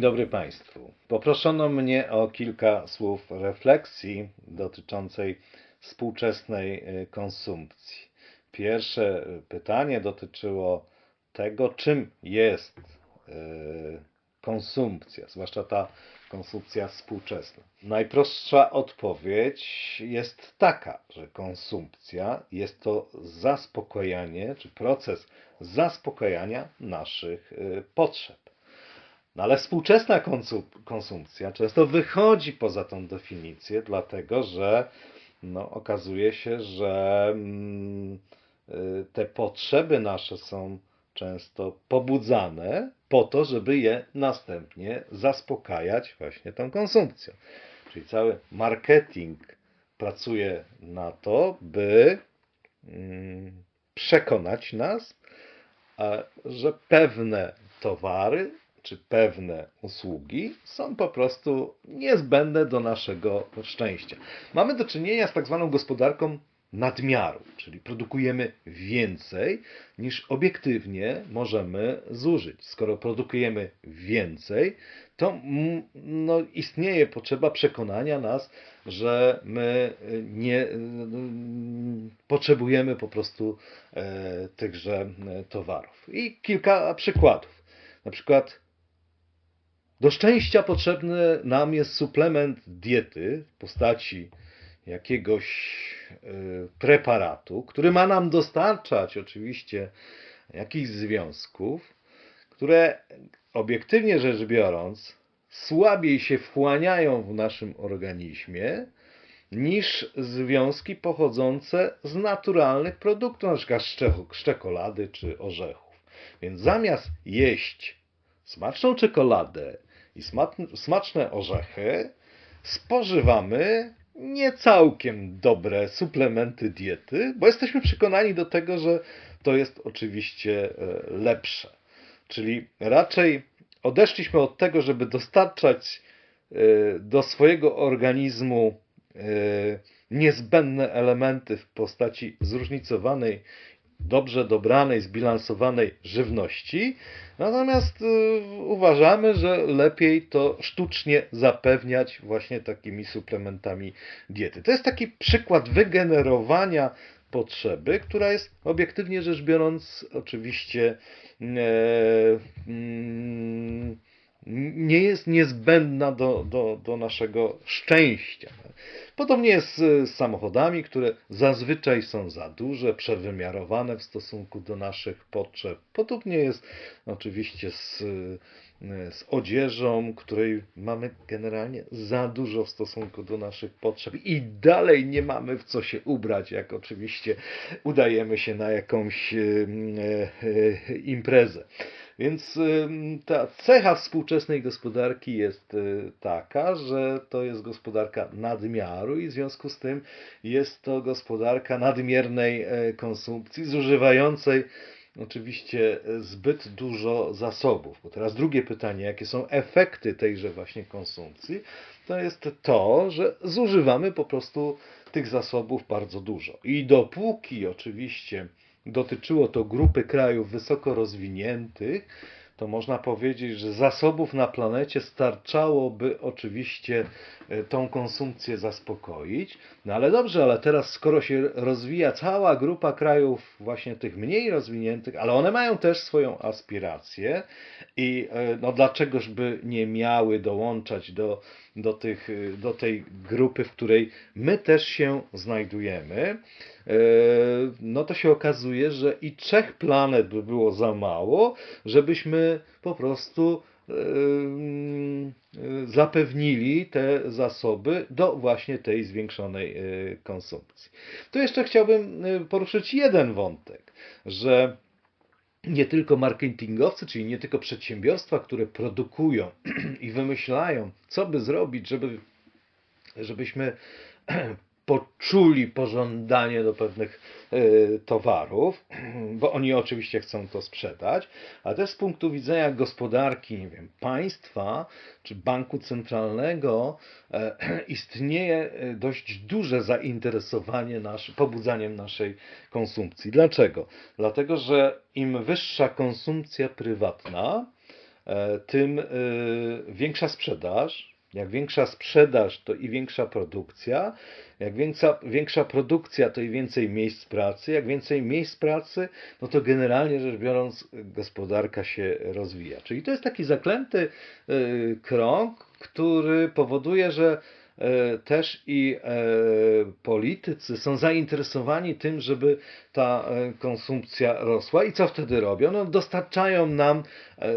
Dzień dobry Państwu. Poproszono mnie o kilka słów refleksji dotyczącej współczesnej y, konsumpcji. Pierwsze y, pytanie dotyczyło tego, czym jest y, konsumpcja, zwłaszcza ta konsumpcja współczesna. Najprostsza odpowiedź jest taka, że konsumpcja jest to zaspokojenie, czy proces zaspokojania naszych potrzeb. No ale współczesna konsum- konsumpcja często wychodzi poza tą definicję, dlatego że no, okazuje się, że mm, y, te potrzeby nasze są często pobudzane po to, żeby je następnie zaspokajać właśnie tą konsumpcją. Czyli cały marketing pracuje na to, by mm, przekonać nas, że pewne towary czy pewne usługi są po prostu niezbędne do naszego szczęścia. Mamy do czynienia z tak zwaną gospodarką nadmiaru, czyli produkujemy więcej niż obiektywnie możemy zużyć. Skoro produkujemy więcej, to no, istnieje potrzeba przekonania nas, że my nie potrzebujemy po prostu e, tychże e, towarów. I kilka przykładów. Na przykład do szczęścia potrzebny nam jest suplement diety w postaci jakiegoś y, preparatu, który ma nam dostarczać oczywiście jakichś związków, które obiektywnie rzecz biorąc słabiej się wchłaniają w naszym organizmie niż związki pochodzące z naturalnych produktów, na przykład z czekolady czy orzechów. Więc zamiast jeść smaczną czekoladę i sma- smaczne orzechy, spożywamy nie całkiem dobre suplementy diety, bo jesteśmy przekonani do tego, że to jest oczywiście e, lepsze. Czyli raczej odeszliśmy od tego, żeby dostarczać e, do swojego organizmu e, niezbędne elementy w postaci zróżnicowanej, dobrze dobranej, zbilansowanej żywności. Natomiast y, uważamy, że lepiej to sztucznie zapewniać właśnie takimi suplementami diety. To jest taki przykład wygenerowania potrzeby, która jest obiektywnie rzecz biorąc oczywiście e, mm, nie jest niezbędna do, do, do naszego szczęścia. Podobnie jest z samochodami, które zazwyczaj są za duże, przewymiarowane w stosunku do naszych potrzeb. Podobnie jest oczywiście z, z odzieżą, której mamy generalnie za dużo w stosunku do naszych potrzeb i dalej nie mamy w co się ubrać, jak oczywiście udajemy się na jakąś e, e, imprezę. Więc ta cecha współczesnej gospodarki jest y, taka, że to jest gospodarka nadmiaru i w związku z tym jest to gospodarka nadmiernej e, konsumpcji, zużywającej oczywiście zbyt dużo zasobów. Bo teraz drugie pytanie, jakie są efekty tejże właśnie konsumpcji, to jest to, że zużywamy po prostu tych zasobów bardzo dużo. I dopóki oczywiście dotyczyło to grupy krajów wysoko rozwiniętych, to można powiedzieć, że zasobów na planecie starczałoby oczywiście e, tą konsumpcję zaspokoić. No ale dobrze, ale teraz skoro się rozwija cała grupa krajów właśnie tych mniej rozwiniętych, ale one mają też swoją aspirację i e, no dlaczegoż by nie miały dołączać do, do, tych, do tej grupy, w której my też się znajdujemy, e, no to się okazuje, że i trzech planet by było za mało, żebyśmy po prostu e, mm, zapewnili te zasoby do właśnie tej zwiększonej e, konsumpcji. Tu jeszcze chciałbym poruszyć jeden wątek, że nie tylko marketingowcy, czyli nie tylko przedsiębiorstwa, które produkują i wymyślają, co by zrobić, żeby, żebyśmy poczuli pożądanie do pewnych e, towarów, bo oni oczywiście chcą to sprzedać, ale też z punktu widzenia gospodarki, nie wiem, państwa czy banku centralnego e, istnieje e, dość duże zainteresowanie nasz, pobudzaniem naszej konsumpcji. Dlaczego? Dlatego, że im wyższa konsumpcja prywatna, tym większa sprzedaż. Jak większa sprzedaż, to i większa produkcja. Jak większa, większa produkcja, to i więcej miejsc pracy. Jak więcej miejsc pracy, no to generalnie rzecz biorąc, gospodarka się rozwija. Czyli to jest taki zaklęty e, krąg, który powoduje, że e, też i e, politycy są zainteresowani tym, żeby ta e, konsumpcja rosła. I co wtedy robią? No, dostarczają nam e,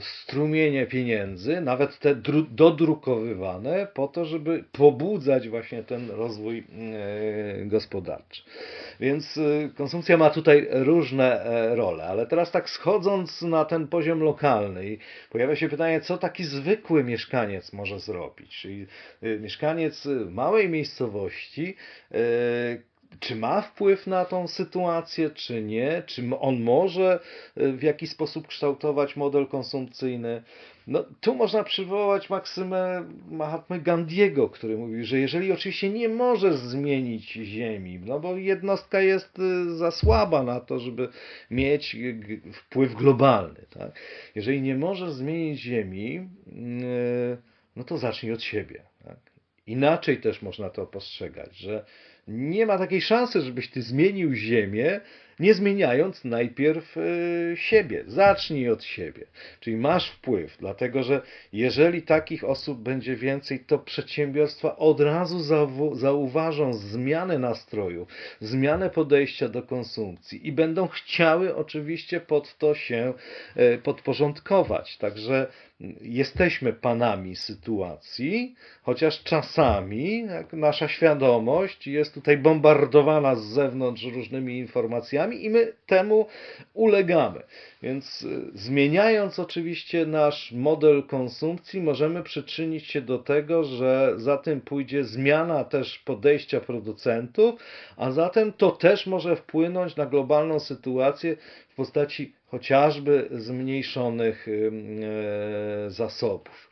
strumienie pieniędzy, nawet te dru- dodrukowywane, po to, żeby pobudzać właśnie ten rozwój e, gospodarczy. Więc konsumpcja ma tutaj różne role, ale teraz tak schodząc na ten poziom lokalny, pojawia się pytanie, co taki zwykły mieszkaniec może zrobić? Czyli mieszkaniec małej miejscowości, czy ma wpływ na tą sytuację, czy nie? Czy on może e, w jakiś sposób kształtować model konsumpcyjny? No, tu można przywołać maksymę Mahatmy Gandiego, który mówił, że jeżeli oczywiście nie możesz zmienić Ziemi, no bo jednostka jest y, za słaba na to, żeby mieć wpływ globalny, tak? Jeżeli nie możesz zmienić Ziemi, y, no to zacznij od siebie. Tak? Inaczej też można to postrzegać, że nie ma takiej szansy, żebyś ty zmienił Ziemię, nie zmieniając najpierw y, siebie. Zacznij od siebie. Czyli masz wpływ, dlatego że jeżeli takich osób będzie więcej, to przedsiębiorstwa od razu zauważą zmianę nastroju, zmianę podejścia do konsumpcji i będą chciały oczywiście pod to się e, podporządkować. Także mm, jesteśmy panami sytuacji, chociaż czasami nasza świadomość jest tutaj bombardowana z zewnątrz różnymi informacjami i my temu ulegamy. Więc y, zmieniając oczywiście nasz model konsumpcji, możemy przyczynić się do tego, że za tym pójdzie zmiana też podejścia producentów, a zatem to też może wpłynąć na globalną sytuację w postaci chociażby zmniejszonych e, zasobów.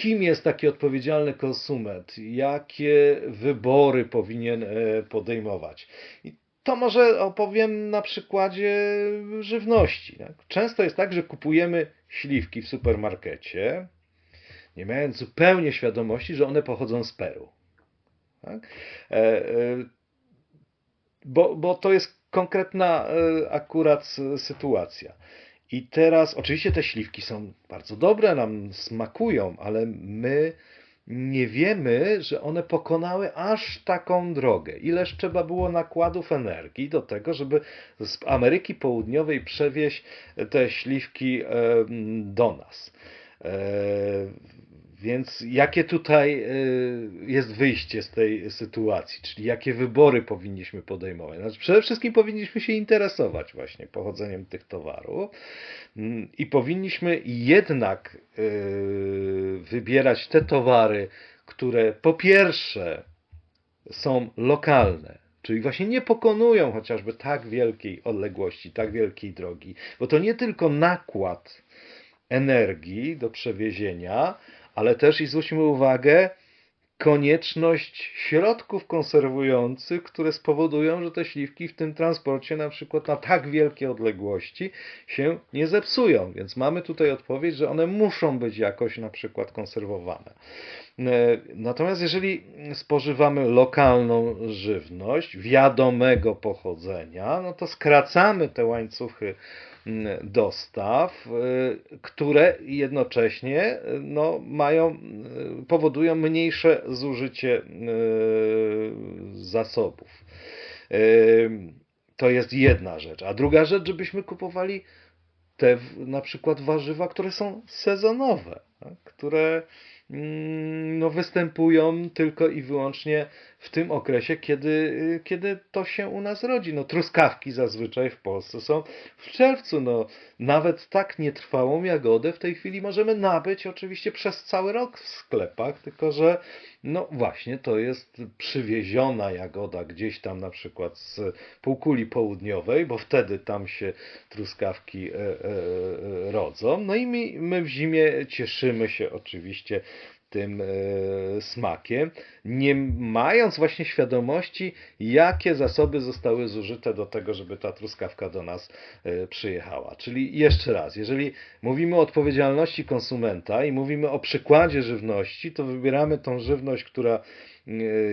Kim jest taki odpowiedzialny konsument? Jakie wybory powinien e, podejmować? I to może opowiem na przykładzie żywności. tak? Często jest tak, że kupujemy śliwki w supermarkecie, nie mając zupełnie świadomości, że one pochodzą z Peru. Tak? E, e, bo, bo to jest konkretna akurat sytuacja. I teraz, oczywiście te śliwki są bardzo dobre, nam smakują, ale my nie wiemy, że one pokonały aż taką drogę. Ileż trzeba było nakładów energii do tego, żeby z Ameryki Południowej przewieźć te śliwki do nas. Więc jakie tutaj e, jest wyjście z tej sytuacji, czyli jakie wybory powinniśmy podejmować? Znaczy, przede wszystkim powinniśmy się interesować właśnie pochodzeniem tych towarów. Mm, i powinniśmy jednak e, wybierać te towary, które po pierwsze są lokalne, czyli właśnie nie pokonują chociażby tak wielkiej odległości, tak wielkiej drogi, bo to nie tylko nakład energii do przewiezienia, ale też i zwróćmy uwagę, konieczność środków konserwujących, które spowodują, że te śliwki w tym transporcie na przykład na tak wielkie odległości się nie zepsują. Więc mamy tutaj odpowiedź, że one muszą być jakoś na przykład konserwowane. E, Natomiast jeżeli spożywamy lokalną żywność wiadomego pochodzenia, no to skracamy te łańcuchy dostaw, y, które jednocześnie y, no, mają, y, powodują mniejsze zużycie zasobów. To jest jedna rzecz. A druga rzecz, żebyśmy kupowali te na przykład warzywa, które są sezonowe, tak? które mm, no, występują tylko i wyłącznie w tym okresie, kiedy, y, kiedy to się u nas rodzi. No, truskawki zazwyczaj w Polsce są w czerwcu. No, nawet tak nietrwałą jagodę w tej chwili możemy nabyć oczywiście przez cały rok w sklepach, tylko że no właśnie to jest przywieziona jagoda gdzieś tam na przykład z półkuli południowej, bo wtedy tam się truskawki e, e, e, rodzą. No i my, my w zimie cieszymy się oczywiście tym e, smakiem, nie mając właśnie świadomości, jakie zasoby zostały zużyte do tego, żeby ta truskawka do nas e, przyjechała. Czyli jeszcze raz, jeżeli mówimy o odpowiedzialności konsumenta i mówimy o przykładzie żywności, to wybieramy tą żywność, która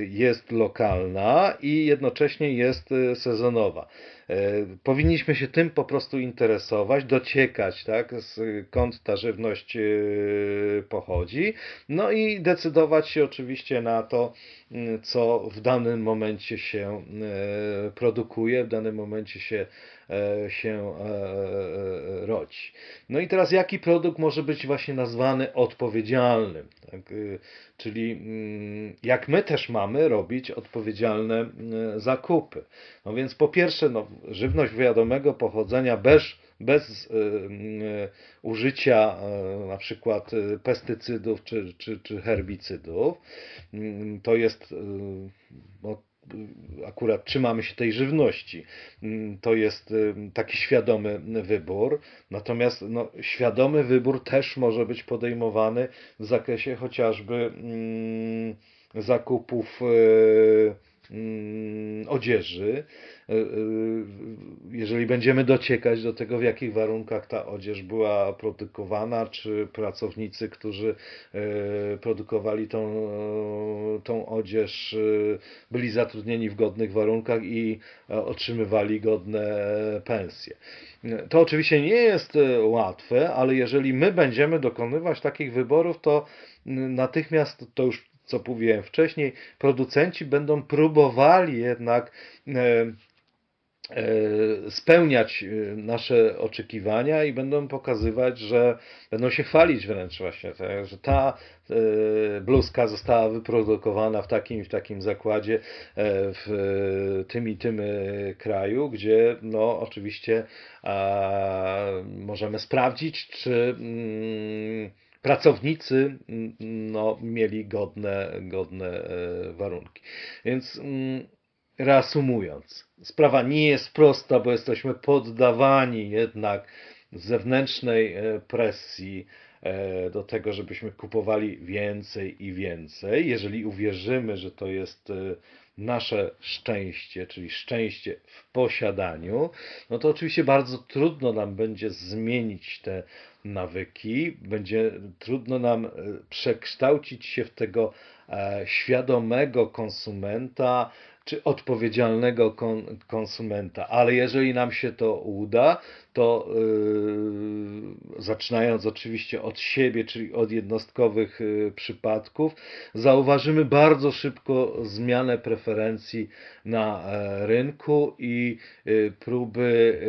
jest lokalna i jednocześnie jest e, sezonowa. E, Powinniśmy się tym po prostu interesować, dociekać, tak, skąd ta żywność e, pochodzi, no i decydować się oczywiście na to, co w danym momencie się e, produkuje, w danym momencie się, e, się e, rodzi. No i teraz jaki produkt może być właśnie nazwany odpowiedzialnym? Tak? Czyli mm, jak my też mamy robić odpowiedzialne zakupy. No więc po pierwsze, no, żywność wiadomego pochodzenia bez, bez y, y, użycia y, na przykład pestycydów czy, czy, czy herbicydów, mm, to jest no, akurat trzymamy się tej żywności. Mm, To jest taki świadomy wybór. Natomiast no, świadomy wybór też może być podejmowany w zakresie chociażby mm, zakupów odzieży. Y, y, Jeżeli będziemy dociekać do tego, w jakich warunkach ta odzież była produkowana, czy pracownicy, którzy y, produkowali tą, tą odzież, byli zatrudnieni w godnych warunkach i e, otrzymywali godne pensje. To oczywiście nie jest e, łatwe, ale jeżeli my będziemy dokonywać takich wyborów, to natychmiast to już co mówiłem wcześniej, producenci będą próbowali jednak e, e, spełniać e, nasze oczekiwania i będą pokazywać, że będą się chwalić wręcz właśnie, tak, że ta bluzka została wyprodukowana w takim w takim zakładzie w tym i tym kraju, gdzie no oczywiście możemy sprawdzić, czy mm, pracownicy mm, no, mieli godne, godne e, warunki. Więc mm, reasumując, sprawa nie jest prosta, bo jesteśmy poddawani jednak zewnętrznej e, presji e, do tego, żebyśmy kupowali więcej i więcej. Jeżeli uwierzymy, że to jest nasze szczęście, czyli szczęście w posiadaniu, no to oczywiście bardzo trudno nam będzie zmienić te nawyki, będzie trudno nam e, przekształcić się w tego świadomego konsumenta czy odpowiedzialnego kon, konsumenta. Ale jeżeli nam się to uda, to yy, zaczynając oczywiście od siebie, czyli od jednostkowych yy, przypadków, zauważymy bardzo szybko zmianę preferencji na e, rynku i y, próby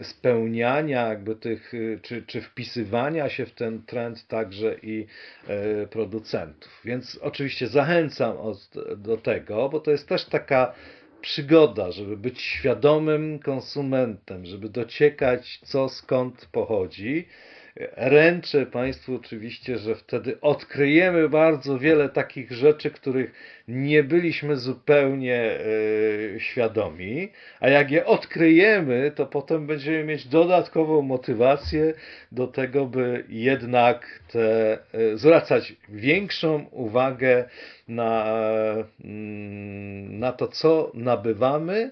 y, spełniania jakby tych, y, czy, czy wpisywania się w ten trend także i e, producentów. Więc oczywiście zachęcam od, do tego, bo to jest też taka przygoda, żeby być świadomym konsumentem, żeby dociekać co skąd pochodzi. Ręczę Państwu oczywiście, że wtedy odkryjemy bardzo wiele takich rzeczy, których nie byliśmy zupełnie e, świadomi, a jak je odkryjemy, to potem będziemy mieć dodatkową motywację do tego, by jednak te, e, zwracać większą uwagę na, mm, na to, co nabywamy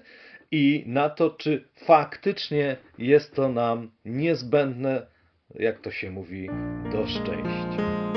i na to, czy faktycznie jest to nam niezbędne, jak to się mówi, do szczęścia.